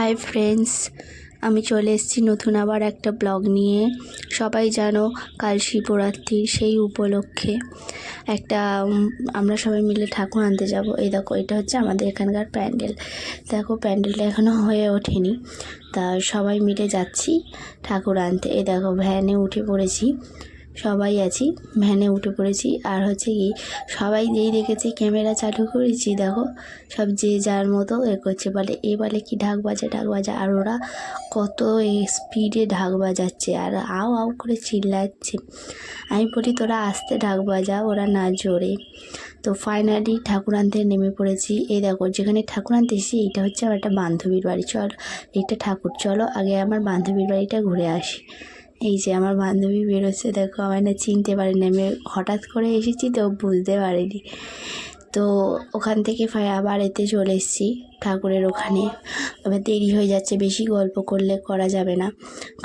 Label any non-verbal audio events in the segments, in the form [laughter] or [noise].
Hi friends আমি চলে এসেছি নতুন আবার একটা ব্লগ নিয়ে। সবাই জানো কাল শিবরাত্রি সেই উপলক্ষে একটা আমরা সবাই মিলে ঠাকুর আনতে যাব। এই দেখো, এটা হচ্ছে আমাদের এখানকার প্যান্ডেল। দেখো, প্যান্ডেলটা এখনও হয়ে ওঠেনি। তা সবাই মিলে যাচ্ছি ঠাকুর আনতে। এই দেখো ভ্যানে উঠে পড়েছি। সবাই আছি, ভ্যানে উঠে পড়েছি। আর হচ্ছে কি, সবাই যেই দেখেছে ক্যামেরা চালু করেছি, দেখো, সব যে যার মতো এ করছে। বলে, এ বলে কি ঢাক বাজা ঢাক বাজা। আর ওরা কত স্পিডে ঢাক বাজাচ্ছে। আর আও আও করে চিল্লাচ্ছে। আমি বলি, তোরা আস্তে ঢাক বাজা, ওরা না জোরে। তো ফাইনালি ঠাকুর আনতে নেমে পড়েছি। এই দেখো, যেখানে ঠাকুর আনতে এসেছি, এইটা হচ্ছে আমার একটা বান্ধবীর বাড়ি। চল, এইটা ঠাকুর, চলো, আগে আমার বান্ধবীর বাড়িটা ঘুরে আসি। এই যে আমার বান্ধবী বেরোচ্ছে, দেখো আমার না চিনতে পারিনি, আমি হঠাৎ করে এসেছি তো বুঝতে পারিনি। তো ওখান থেকে আবার এতে চলে এসেছি ঠাকুরের ওখানে। এবার দেরি হয়ে যাচ্ছে, বেশি গল্প করলে করা যাবে না,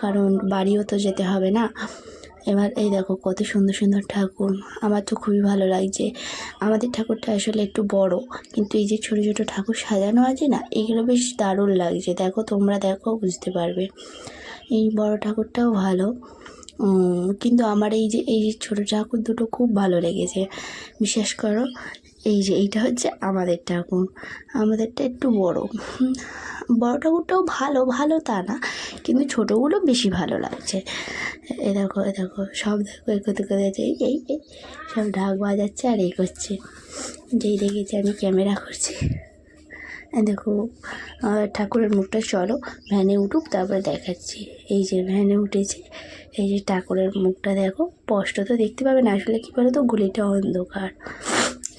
কারণ বাড়িও তো যেতে হবে না। এবার এই দেখো কত সুন্দর সুন্দর ঠাকুর, আমার তো খুবই ভালো লাগছে। আমাদের ঠাকুরটা আসলে একটু বড়, কিন্তু এই যে ছোটো ছোটো ঠাকুর সাজানো আছে না, এগুলো বেশ দারুণ লাগছে। দেখো তোমরা দেখো, বুঝতে পারবে। এই বড় ঠাকুরটাও ভালো। কিন্তু আমার এই যে এই যে ছোটো ঠাকুর দুটো খুব ভালো লেগেছে। বিশ্বাস করো, এই যে এইটা হচ্ছে আমাদের ঠাকুর। আমাদেরটা একটু বড়। বড় ঠাকুরটাও ভালো ভালো তা না, কিন্তু ছোটোগুলো বেশি ভালো লাগছে। এ দেখো এ দেখো, সব দেখো, এ করতে করতে এই এই সব ঢাক বাজাচ্ছে আর এই করছে। যেই দেখেছি আমি ক্যামেরা করছি। দেখো ঠাকুরের মুখটা চলো, ভ্যানে উঠুক, তারপরে দেখাচ্ছি। এই যে ভ্যানে উঠেছে, এই যে ঠাকুরের মুখটা দেখো, স্পষ্ট তো দেখতে পাবে না, আসলে কী বলো তো গলিটা অন্ধকার।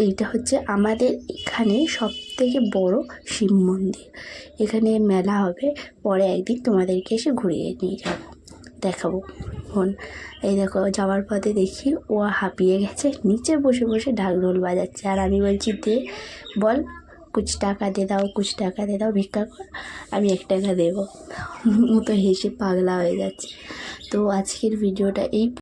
এইটা হচ্ছে আমাদের এখানে সব থেকে বড় শিব মন্দির। এখানে মেলা হবে, পরে একদিন তোমাদেরকে এসে ঘুরিয়ে নিয়ে যাব, দেখাবো। ফোন এই দেখো, যাওয়ার পথে দেখি ও হাঁপিয়ে গেছে, নিচে বসে বসে ঢাক ঢোল বাজাচ্ছে। আর আমি বলছি, দে, বল কুছ টাকা দে দাও কুচ টাকা দে দাও, ভিক্ষা কর, আমি এক টাকা দেবো। [laughs] মতো হেসে পাগলা হয়ে যাচ্ছে। তো আজকের ভিডিওটা এই